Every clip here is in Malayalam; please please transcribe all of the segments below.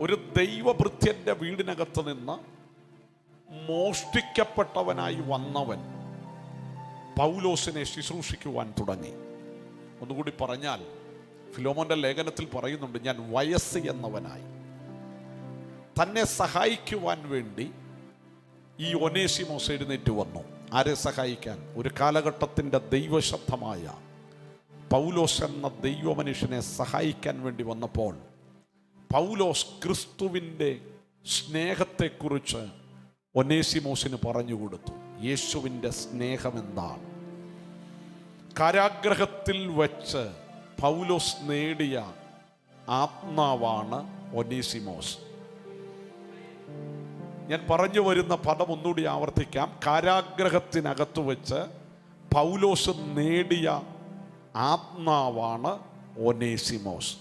ഒരു ദൈവഭൃത്യന്റെ വീടിനകത്ത് നിന്ന് മോഷ്ടിക്കപ്പെട്ടവനായി വന്നവൻ പൗലോസിനെ ശുശ്രൂഷിക്കുവാൻ തുടങ്ങി. ഒന്നുകൂടി പറഞ്ഞാൽ ഫിലോമോന്റെ ലേഖനത്തിൽ പറയുന്നുണ്ട് ഞാൻ വയസ്സ് എന്നവനായി. തന്നെ സഹായിക്കുവാൻ വേണ്ടി ഈ ഒനേസിമോസ് എഴുന്നേറ്റ് വന്നു. ആരെ സഹായിക്കാൻ? ഒരു കാലഘട്ടത്തിന്റെ ദൈവശബ്ദമായ പൗലോസ് എന്ന ദൈവമനുഷ്യനെ സഹായിക്കാൻ വേണ്ടി വന്നപ്പോൾ പൗലോസ് ക്രിസ്തുവിന്റെ സ്നേഹത്തെക്കുറിച്ച് ഒനേസിമോസിന് പറഞ്ഞു കൊടുത്തു. യേശുവിന്റെ സ്നേഹം എന്താണ് കാരാഗ്രഹത്തിൽ വച്ച് പൗലോസ് നേടിയ ആത്മാവാണ് ഒനേസിമോസ്. ഞാൻ പറഞ്ഞു വരുന്ന പദം ഒന്നുകൂടി ആവർത്തിക്കാം. കാരാഗ്രഹത്തിനകത്ത് വെച്ച് പൗലോസ് നേടിയ ആത്മാവാണ് ഒനേസിമോസ്.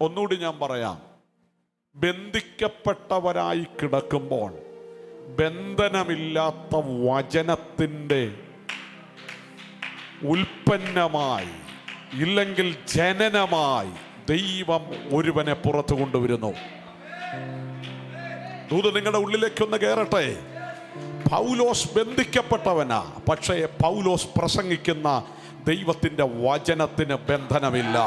ഒന്നുകൂടി ഞാൻ പറയാം. ബന്ധിക്കപ്പെട്ടവരായി കിടക്കുമ്പോൾ ബന്ധനമില്ലാത്ത വചനത്തിന്റെ ഉൽപ്പന്നമായി ഇല്ലെങ്കിൽ ജനനമായി ദൈവം ഒരുവനെ പുറത്തു കൊണ്ടുവരുന്നു. ദൂത് നിങ്ങളുടെ ഉള്ളിലേക്കൊന്ന് കയറട്ടെ. പൗലോസ് ബന്ധിക്കപ്പെട്ടവനാ. പക്ഷേ പൗലോസ് പ്രസംഗിക്കുന്ന ദൈവത്തിന്റെ വചനത്തിന് ബന്ധനമില്ല.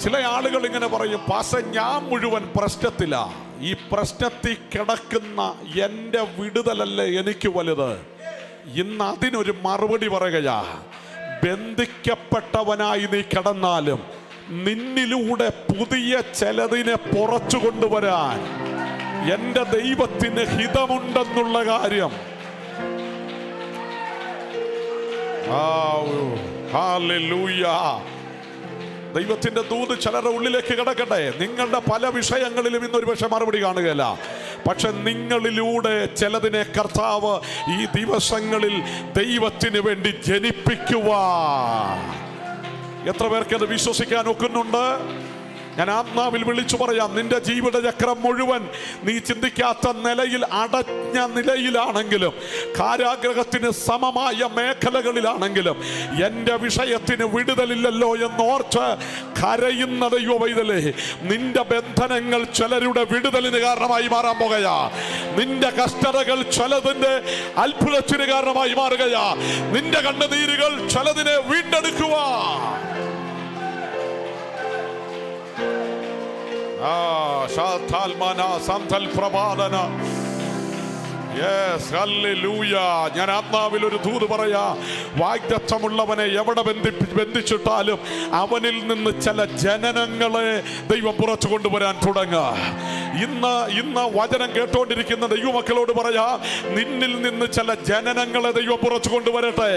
ചില ആളുകൾ ഇങ്ങനെ പറയും പാസ ഞാൻ മുഴുവൻ പ്രശ്നത്തില. ഈ പ്രശ്നത്തിൽ കിടക്കുന്ന എന്റെ വിടുതലല്ലേ എനിക്ക് വലുത്. ഇന്ന് അതിനൊരു മറുപടി പറയുകയാ ബന്ധിക്കപ്പെട്ടവനായി നീ കിടന്നാലും നിന്നിലൂടെ പുതിയ ചിലതിനെ പുറച്ചു കൊണ്ടുവരാൻ എന്റെ ദൈവത്തിന് ഹിതമുണ്ടെന്നുള്ള കാര്യം. ആവൂ. ദൈവത്തിന്റെ ദൂത് ചിലരുടെ ഉള്ളിലേക്ക് കിടക്കട്ടെ. നിങ്ങളുടെ പല വിഷയങ്ങളിലും ഇന്നൊരു പക്ഷെ മറുപടി കാണുകയല്ല. പക്ഷെ നിങ്ങളിലൂടെ ചിലതിനെ കർത്താവ് ഈ ദിവസങ്ങളിൽ ദൈവത്തിന് വേണ്ടി ജനിപ്പിക്കുവാ എത്ര പേർക്ക് അത് വിശ്വസിക്കാൻ ഒക്കുന്നുണ്ട്? ഞാൻ ആത്മാവിൽ വിളിച്ചു പറയാം നിന്റെ ജീവിതചക്രം മുഴുവൻ നീ ചിന്തിക്കാത്ത നിലയിൽ അടഞ്ഞ നിലയിലാണെങ്കിലും കാരാഗ്രഹത്തിന് സമമായ മേഖലകളിലാണെങ്കിലും എന്റെ വിഷയത്തിന് വിടുതലില്ലല്ലോ എന്നോർത്ത് കരയുന്ന യുവൈതലേ നിന്റെ ബന്ധനങ്ങൾ ചിലരുടെ വിടുതലിന് കാരണമായി മാറാൻ പോകുകയാ. നിന്റെ കഷ്ടതകൾ ചിലതിന്റെ അത്ഭുതത്തിന് കാരണമായി മാറുകയാ. നിന്റെ കണ്ണുനീരുകൾ ചിലതിനെ വീണ്ടെടുക്കുവാ. ആ ശാത്താൽമാന സന്തൽ പ്രഭാതന. ഞാൻ ആത്മാവിൽ ഒരു ദൂത് പറയാ വാഗ്ദത്തമുള്ളവനെ എവിടെ ബന്ധി ബന്ധിച്ചിട്ടാലും അവനിൽ നിന്ന് ചില ജനനങ്ങളെ ദൈവം പുറത്തു കൊണ്ടുവരാൻ തുടങ്ങുക ഇന്ന് ഇന്ന് വചനം കേട്ടോണ്ടിരിക്കുന്ന ദൈവമക്കളോട് പറയാ നിന്നിൽ നിന്ന് ചില ജനനങ്ങളെ ദൈവം പുറത്തു കൊണ്ടുവരട്ടെ.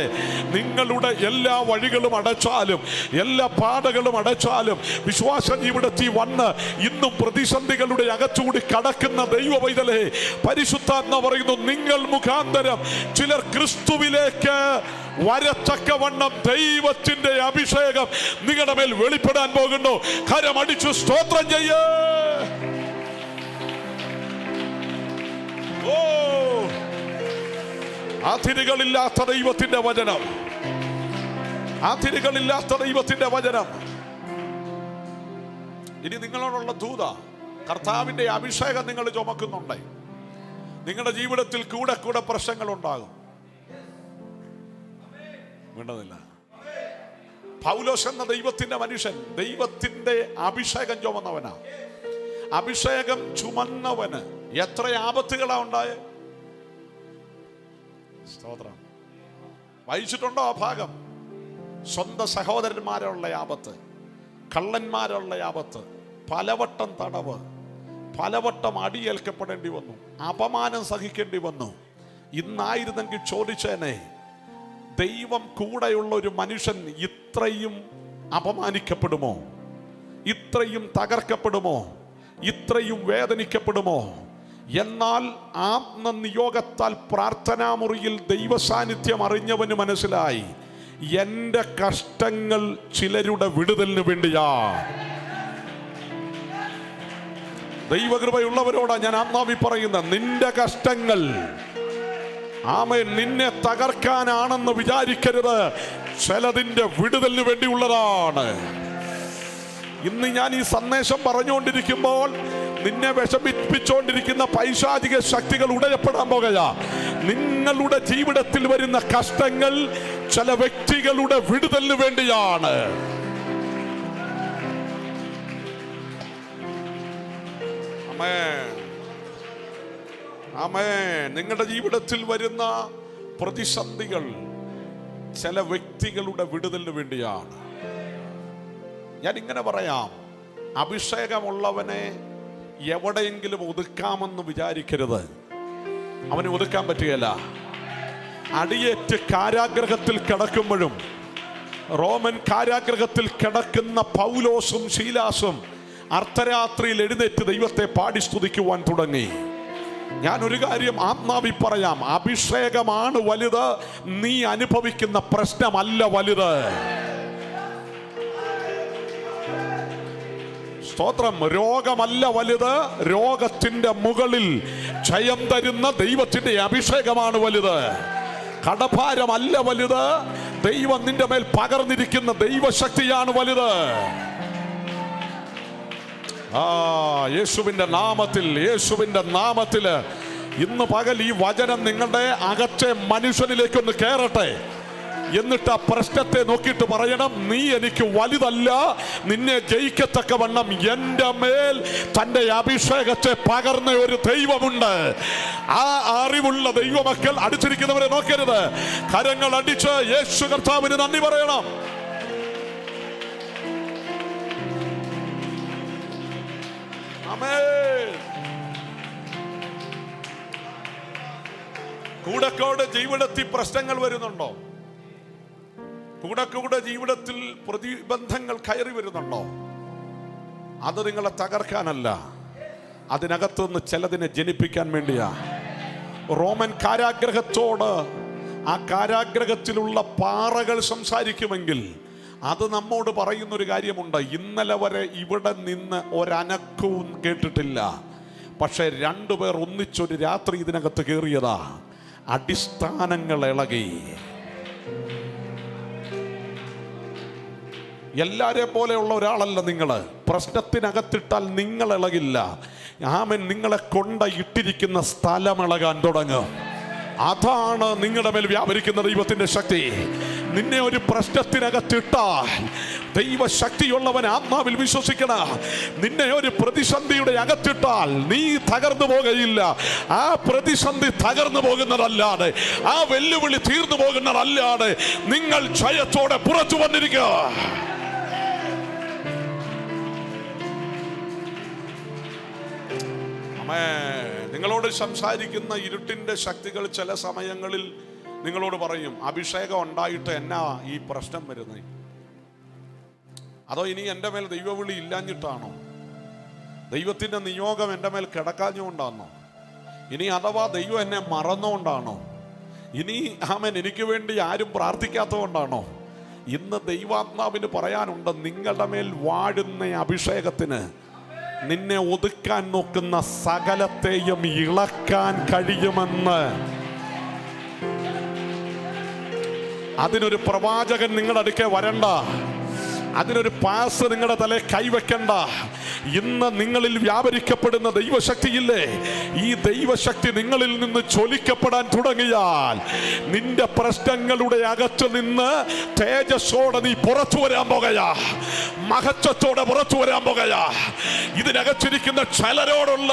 നിങ്ങളുടെ എല്ലാ വഴികളും അടച്ചാലും എല്ലാ പാതകളും അടച്ചാലും വിശ്വാസ ജീവിതത്തിൽ വന്ന് ഇന്നും പ്രതിസന്ധികളുടെ അകച്ചുകൂടി കടക്കുന്ന ദൈവ പൈതലേ പരിശുദ്ധാത്മ പറയുന്നു നിങ്ങൾ മുഖാന്തരം ചിലർ ക്രിസ്തുവിലേക്ക് വരത്തക്കവണ്ണം ദൈവത്തിന്റെ അഭിഷേകം നിങ്ങളുടെ മേൽ വെളിപ്പെടാൻ പോകുന്നു. കരമടിച്ചു സ്തോത്രം ചെയ്യേ. ഓ അതിരുകളില്ലാത്ത ദൈവത്തിന്റെ വചനം. അതിരുകളില്ലാത്ത ദൈവത്തിന്റെ വചനം. ഇനി നിങ്ങളോടുള്ള ദൂത കർത്താവിന്റെ അഭിഷേകം നിങ്ങൾ ചുമക്കുന്നുണ്ട്. നിങ്ങളുടെ ജീവിതത്തിൽ കൂടെ കൂടെ പ്രശ്നങ്ങൾ ഉണ്ടാകും വേണ്ടതില്ല പൗലോസ് എന്ന ദൈവത്തിന്റെ മനുഷ്യൻ ദൈവത്തിന്റെ അഭിഷേകം ചുമന്നവനാ. അഭിഷേകം ചുമന്നവന് എത്ര ആപത്തുകളാ ഉണ്ടായ? സ്തോത്രം. വായിച്ചിട്ടുണ്ടോ ആ ഭാഗം? സ്വന്തം സഹോദരന്മാരുള്ള ആപത്ത് കള്ളന്മാരുള്ള ആപത്ത് പലവട്ടം തടവ് പലവട്ടം അടിയേൽക്കപ്പെടേണ്ടി വന്നു. അപമാനം സഹിക്കേണ്ടി വന്നു. ഇന്നായിരുന്നെങ്കിൽ ചോദിച്ചേനെ ദൈവം കൂടെയുള്ള ഒരു മനുഷ്യൻ ഇത്രയും അപമാനിക്കപ്പെടുമോ? ഇത്രയും തകർക്കപ്പെടുമോ? ഇത്രയും വേദനിക്കപ്പെടുമോ? എന്നാൽ ആത്മനിയോഗത്താൽ പ്രാർത്ഥനാമുറിയിൽ ദൈവസാന്നിധ്യം അറിഞ്ഞവന് മനസ്സിലായി എന്റെ കഷ്ടങ്ങൾ ചിലരുടെ വിടുതലിന് വേണ്ടിയാ. ദൈവകൃപയുള്ളവരോടാ ഞാൻ ആത്മാവി പറയുന്ന നിന്റെ കഷ്ടങ്ങൾ ആമേൻ നിന്നെ തകർക്കാനാണെന്ന് വിചാരിക്കരുത്. ചിലതിന്റെ വിടുതലിന് വേണ്ടിയുള്ളതാണ്. ഇന്ന് ഞാൻ ഈ സന്ദേശം പറഞ്ഞുകൊണ്ടിരിക്കുമ്പോൾ നിന്നെ വിഷമിപ്പിച്ചുകൊണ്ടിരിക്കുന്ന പൈശാചിക ശക്തികൾ ഉടയപ്പെടാൻ പോകുക നിങ്ങളുടെ ജീവിതത്തിൽ വരുന്ന കഷ്ടങ്ങൾ ചില വ്യക്തികളുടെ വിടുതലിന് വേണ്ടിയാണ്. ആമേൻ. നിങ്ങളുടെ ജീവിതത്തിൽ വരുന്ന പ്രതിസന്ധികൾ ചില വ്യക്തികളുടെ വിടുതലിന് വേണ്ടിയാണ്. ഞാൻ ഇങ്ങനെ പറയാം. അഭിഷേകമുള്ളവനെ എവിടെയെങ്കിലും ഒതുക്കാമെന്ന് വിചാരിക്കരുത്. അവനെ ഒതുക്കാൻ പറ്റുകയില്ല. അടിയേറ്റ് കാരാഗ്രഹത്തിൽ കിടക്കുമ്പോഴും റോമൻ കാരാഗ്രഹത്തിൽ കിടക്കുന്ന പൗലോസും ശീലാസും അർദ്ധരാത്രിയിൽ എഴുന്നേറ്റ് ദൈവത്തെ പാടി സ്തുതിക്കുവാൻ തുടങ്ങി. ഞാൻ ഒരു കാര്യം ആത്മാവി പറയാം. അഭിഷേകമാണ് വലുത്. നീ അനുഭവിക്കുന്ന പ്രശ്നമല്ല വലുത്. സ്തോത്രം. രോഗമല്ല വലുത്. രോഗത്തിന്റെ മുകളിൽ ജയം തരുന്ന ദൈവത്തിന്റെ അഭിഷേകമാണ് വലുത്. കടഭാരമല്ല വലുത്. ദൈവം നിന്റെ മേൽ പകർന്നിരിക്കുന്ന ദൈവശക്തിയാണ് വലുത്. ആ യേശുവിന്റെ നാമത്തിൽ യേശുവിന്റെ നാമത്തിൽ ഇന്ന് പകൽ ഈ വചനം നിങ്ങളുടെ അകത്തെ മനുഷ്യനിലേക്കൊന്ന് കയറട്ടെ എന്നിട്ട് ആ പ്രശ്നത്തെ നോക്കിയിട്ട് പറയണം നീ എനിക്ക് വലുതല്ല നിന്നെ ജയിക്കത്തക്കവണ്ണം എന്റെ മേൽ തന്റെ അഭിഷേകത്തെ പകർന്ന ഒരു ദൈവമുണ്ട്. ആ അറിവുള്ള ദൈവമക്കൾ അടിച്ചിരിക്കുന്നവരെ നോക്കരുത്. കരങ്ങൾ അടിച്ച് യേശു കർത്താവിന് നന്ദി പറയണം. ആമേൻ. കൂടെ ജീവിതത്തിൽ പ്രശ്നങ്ങൾ വരുന്നുണ്ടോ? കൂടെ കൂടെ ജീവിതത്തിൽ പ്രതിബന്ധങ്ങൾ കയറി വരുന്നുണ്ടോ? അത് നിങ്ങളെ തകർക്കാനല്ല. അതിനകത്തുനിന്ന് ചിലതിനെ ജനിപ്പിക്കാൻ വേണ്ടിയാ. റോമൻ കാരാഗ്രഹത്തോട് ആ കാരാഗ്രഹത്തിലുള്ള പാറകൾ സംസാരിക്കുമെങ്കിൽ അത് നമ്മോട് പറയുന്ന ഒരു കാര്യമുണ്ട്. ഇന്നലെ വരെ ഇവിടെ നിന്ന് ഒരനക്കവും കേട്ടിട്ടില്ല. പക്ഷെ രണ്ടുപേർ ഒന്നിച്ചൊരു രാത്രി ഇതിനകത്ത് കയറിയതാ അടിസ്ഥാനങ്ങൾ ഇളകി. എല്ലാരെ പോലെയുള്ള ഒരാളല്ല നിങ്ങൾ പ്രശ്നത്തിനകത്തിട്ടാൽ നിങ്ങൾ ഇളകില്ല. ആമൻ നിങ്ങളെ കൊണ്ട ഇട്ടിരിക്കുന്ന സ്ഥലം ഇളകാൻ തുടങ്ങും. അതാണ് നിങ്ങളുടെ മേൽ വ്യാപരിക്കുന്ന ദൈവത്തിന്റെ ശക്തി. നിന്നെ ഒരു പ്രശ്നത്തിനകത്തിട്ടാൽ ദൈവശക്തിയുള്ളവൻ ആത്മാവിൽ വിശ്വസിക്കണ. നിന്നെ ഒരു പ്രതിസന്ധിയുടെ അകത്തിട്ടാൽ നീ തകർന്നു പോകുകയില്ല. ആ പ്രതിസന്ധി തകർന്നു പോകുന്നതല്ലാതെ ആ വെല്ലുവിളി തീർന്നു പോകുന്നതല്ലാതെ നിങ്ങൾ ജയത്തോടെ പുറത്തു വന്നിരിക്കുക. അമ്മേ നിങ്ങളോട് സംസാരിക്കുന്ന ഇരുട്ടിന്റെ ശക്തികൾ ചില സമയങ്ങളിൽ നിങ്ങളോട് പറയും അഭിഷേകം ഉണ്ടായിട്ട് എന്നാ ഈ പ്രശ്നം വരുന്നത് അതോ ഇനി എന്റെ മേൽ ദൈവവിളി ഇല്ലാഞ്ഞിട്ടാണോ? ദൈവത്തിന്റെ നിയോഗം എന്റെ മേൽ കിടക്കാഞ്ഞുകൊണ്ടാണോ? ഇനി അഥവാ ദൈവം എന്നെ മറന്നുകൊണ്ടാണോ? ഇനി ആമൻ എനിക്ക് വേണ്ടി ആരും പ്രാർത്ഥിക്കാത്തതുകൊണ്ടാണോ? ഇന്ന് ദൈവാത്മാവിന് പറയാനുണ്ട് നിങ്ങളുടെ മേൽ വാഴുന്ന അഭിഷേകത്തിന് നിന്നെ ഒതുക്കാൻ നോക്കുന്ന സകലത്തെയും ഇളക്കാൻ കഴിയുമെന്ന്. അതിനൊരു പ്രവാചകൻ നിങ്ങളുടെ അടുക്കെ വരണ്ട. അതിനൊരു പാസ് നിങ്ങളുടെ തലേ കൈവെക്കണ്ട. ഇന്ന് നിങ്ങളിൽ വ്യാപരിക്കപ്പെടുന്ന ദൈവശക്തിയില്ലേ? ഈ ദൈവശക്തി നിങ്ങളിൽ നിന്ന് ചൊലിക്കപ്പെടാൻ തുടങ്ങിയാൽ നിന്റെ പ്രശ്നങ്ങളുടെ അകത്ത് നിന്ന് തേജസ്സോടെ നീ പുറത്തു വരാൻ പോകയാ മഹത്വത്തോടെ പുറത്തു വരാൻ പോകയാ ഇതിനകത്തിരിക്കുന്ന ചിലരോടുള്ള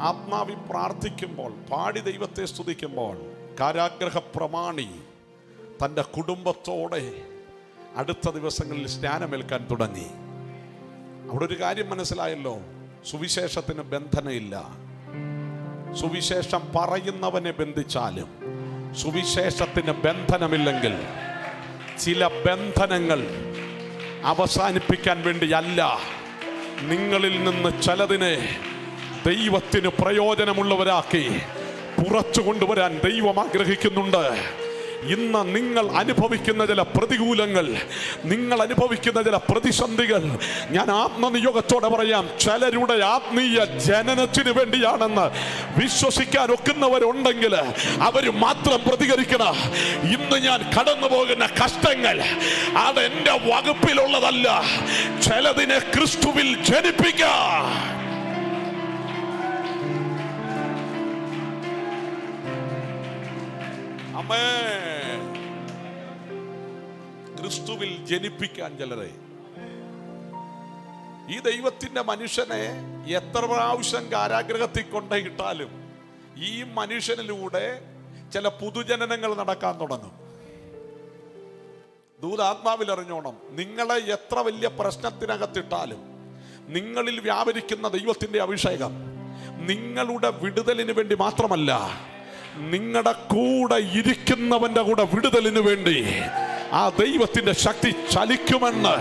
ആത്മാവി പ്രാർത്ഥിക്കുമ്പോൾ പാടി ദൈവത്തെ സ്തുതിക്കുമ്പോൾ കാരാഗ്രഹ പ്രമാണി തന്റെ കുടുംബത്തോടെ അടുത്ത ദിവസങ്ങളിൽ സ്നാനമേൽക്കാൻ തുടങ്ങി. അവിടെ ഒരു കാര്യം മനസ്സിലായല്ലോ. സുവിശേഷത്തിന് ബന്ധനയില്ല. സുവിശേഷം പറയുന്നവനെ ബന്ധിച്ചാലും സുവിശേഷത്തിന് ബന്ധനമില്ലെങ്കിൽ ചില ബന്ധനങ്ങൾ അവസാനിപ്പിക്കാൻ വേണ്ടിയല്ല. നിങ്ങളിൽ നിന്ന് ചിലതിനെ ദൈവത്തിന് പ്രയോജനമുള്ളവരാക്കി പുറത്തു കൊണ്ടുവരാൻ ദൈവം ആഗ്രഹിക്കുന്നുണ്ട്. ഇന്ന് നിങ്ങൾ അനുഭവിക്കുന്ന ചില പ്രതികൂലങ്ങൾ നിങ്ങൾ അനുഭവിക്കുന്ന ചില പ്രതിസന്ധികൾ ഞാൻ ആത്മനിയോഗത്തോടെ പറയാം. ചിലരുടെ ആത്മീയ ജനനത്തിന് വേണ്ടിയാണെന്ന് വിശ്വസിക്കാൻ ഒക്കുന്നവരുണ്ടെങ്കിൽ അവർ മാത്രം പ്രതികരിക്കണം. ഇന്ന് ഞാൻ കടന്നു പോകുന്ന കഷ്ടങ്ങൾ അത് എന്റെ വകുപ്പിലുള്ളതല്ല. ചിലതിനെ ക്രിസ്തുവിൽ ജനിപ്പിക്കാം. അമ്മേ ക്രിസ്തുവിൽ ജനിപ്പിക്കാൻ ചിലരെ. ഈ ദൈവത്തിന്റെ മനുഷ്യനെ എത്ര പ്രാവശ്യം കാരാഗ്രഹത്തിൽ ഇട്ടാലും ഈ മനുഷ്യനിലൂടെ ചില പുതുജനനങ്ങൾ നടക്കാൻ തുടങ്ങും. ദൂതാത്മാവിൽ അറിഞ്ഞോണം നിങ്ങളെ എത്ര വലിയ പ്രശ്നത്തിനകത്തിട്ടാലും നിങ്ങളിൽ വ്യാപരിക്കുന്ന ദൈവത്തിന്റെ അഭിഷേകം നിങ്ങളുടെ വിടുതലിന് വേണ്ടി മാത്രമല്ല. നിങ്ങളുടെ കൂടെ ഇരിക്കുന്നവന്റെ കൂടെ വിടുതലിന് വേണ്ടി ആ ദൈവത്തിന്റെ ശക്തി ചലിക്കുമെന്ന്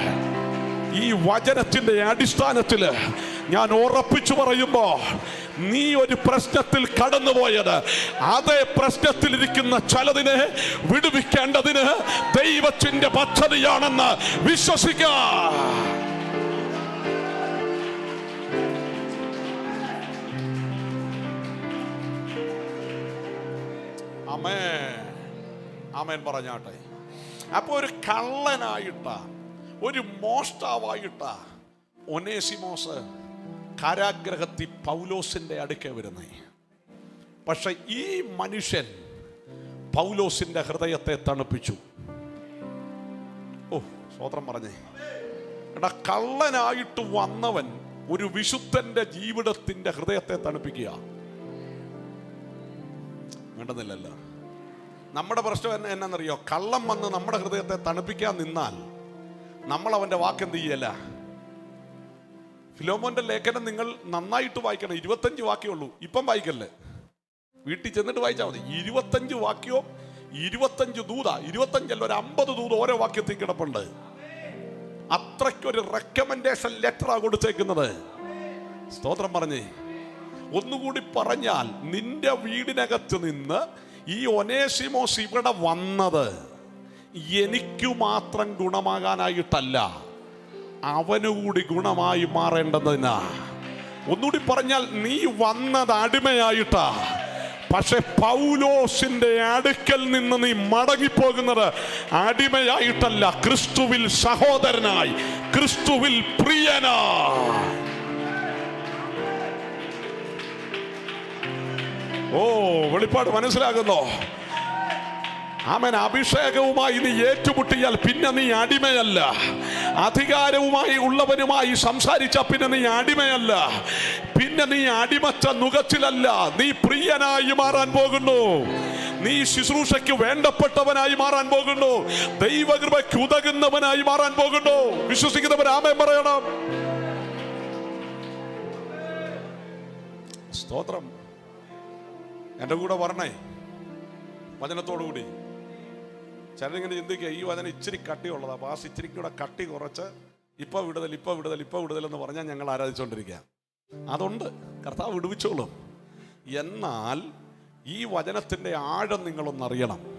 ഈ വചനത്തിന്റെ അടിസ്ഥാനത്തിൽ ഞാൻ ഉറപ്പിച്ചു പറയുമ്പോ നീ ഒരു പ്രശ്നത്തിൽ കടന്നുപോയത് അതേ പ്രശ്നത്തിലിരിക്കുന്ന ചിലതിനെ വിടുവിക്കേണ്ടതിന് ദൈവത്തിന്റെ പദ്ധതിയാണെന്ന് വിശ്വസിക്ക. അമേ അമേൻ പറഞ്ഞാട്ടെ. അപ്പൊ ഒരു കള്ളനായിട്ട ഒരു മോഷ്ടാവായിട്ട ഒനേസിമോസ് കാരാഗ്രഹത്തിൽ പൗലോസിന്റെ അടുക്കെ വരുന്നേ. പക്ഷെ ഈ മനുഷ്യൻ പൗലോസിന്റെ ഹൃദയത്തെ തണുപ്പിച്ചു. ഓ സ്വോത്രം പറഞ്ഞേ. എടാ കള്ളനായിട്ട് വന്നവൻ ഒരു വിശുദ്ധന്റെ ജീവിതത്തിന്റെ ഹൃദയത്തെ തണുപ്പിക്കുക. വേണ്ടുന്നില്ലല്ലോ നമ്മുടെ പ്രശ്നം എന്നെ എന്നറിയോ കള്ളം വന്ന് നമ്മുടെ ഹൃദയത്തെ തണുപ്പിക്കാൻ നിന്നാൽ നമ്മൾ അവന്റെ വാക്കെന്ത് ചെയ്യല്ല ഫിലോമോന്റെ ലേഖനം നിങ്ങൾ നന്നായിട്ട് വായിക്കണം. ഇരുപത്തഞ്ച് വാക്യേ ഉള്ളൂ. ഇപ്പം വായിക്കല്ലേ? വീട്ടിൽ ചെന്നിട്ട് വായിച്ചാൽ മതി. ഇരുപത്തഞ്ച് വാക്യോ ഇരുപത്തഞ്ച് ദൂത. ഇരുപത്തഞ്ചല്ല ഒരു അമ്പത് ദൂത ഓരോ വാക്യത്തിൽ കിടപ്പുണ്ട്. അത്രയ്ക്കൊരു റെക്കമെൻഡേഷൻ ലെറ്ററാണ് കൊടുത്തേക്കുന്നത്. സ്തോത്രം പറഞ്ഞേ. ഒന്നുകൂടി പറഞ്ഞാൽ നിന്റെ വീടിനകത്ത് നിന്ന് ഈ ഒനേസിമോസ് ഇവിടെ വന്നത് എനിക്ക് മാത്രം ഗുണമാകാനായിട്ടല്ല അവനുകൂടി ഗുണമായി മാറേണ്ടതിനാ. ഒന്നുകൂടി പറഞ്ഞാൽ നീ വന്നത് അടിമയായിട്ടാ. പക്ഷെ പൗലോസിന്റെ അടുക്കൽ നിന്ന് നീ മടങ്ങിപ്പോകുന്നത് അടിമയായിട്ടല്ല ക്രിസ്തുവിൽ സഹോദരനായി ക്രിസ്തുവിൽ പ്രിയനായി ഓ വെളിപ്പാട് മനസ്സിലാകുന്നോ. അവൻ അഭിഷേകവുമായി നീ ഏറ്റുമുട്ടിയാൽ പിന്നെ നീ അടിമയല്ല. അധികാരവുമായി ഉള്ളവനുമായി സംസാരിച്ച പിന്നെ നീ അടിമയല്ല. പിന്നെ നീ അടിമച്ച നുകച്ചിലല്ല നീ പ്രിയനായി മാറാൻ പോകുന്നു. നീ ശുശ്രൂഷയ്ക്ക് വേണ്ടപ്പെട്ടവനായി മാറാൻ പോകുന്നു. ദൈവകൃപയ്ക്ക് ഉതകുന്നവനായി മാറാൻ പോകുന്നു. വിശ്വസിക്കുന്നവൻ ആമേൻ പറയണം. സ്തോത്രം. എന്റെ കൂടെ വരണേ. വചനത്തോടു കൂടി. ചിലരിങ്ങനെ ചിന്തിക്കുക ഈ വചനം ഇച്ചിരി കട്ടിയുള്ളതാ. പാസ് ഇച്ചിരി കൂടെ കട്ടി കുറച്ച് ഇപ്പൊ വിടുതൽ ഇപ്പൊ വിടുതൽ ഇപ്പൊ വിടുതൽ എന്ന് പറഞ്ഞാൽ ഞങ്ങൾ ആരാധിച്ചുകൊണ്ടിരിക്കുക. അതുണ്ട്. കർത്താവ് വിടുവിച്ചോളും. എന്നാൽ ഈ വചനത്തിന്റെ ആഴം നിങ്ങളൊന്നറിയണം.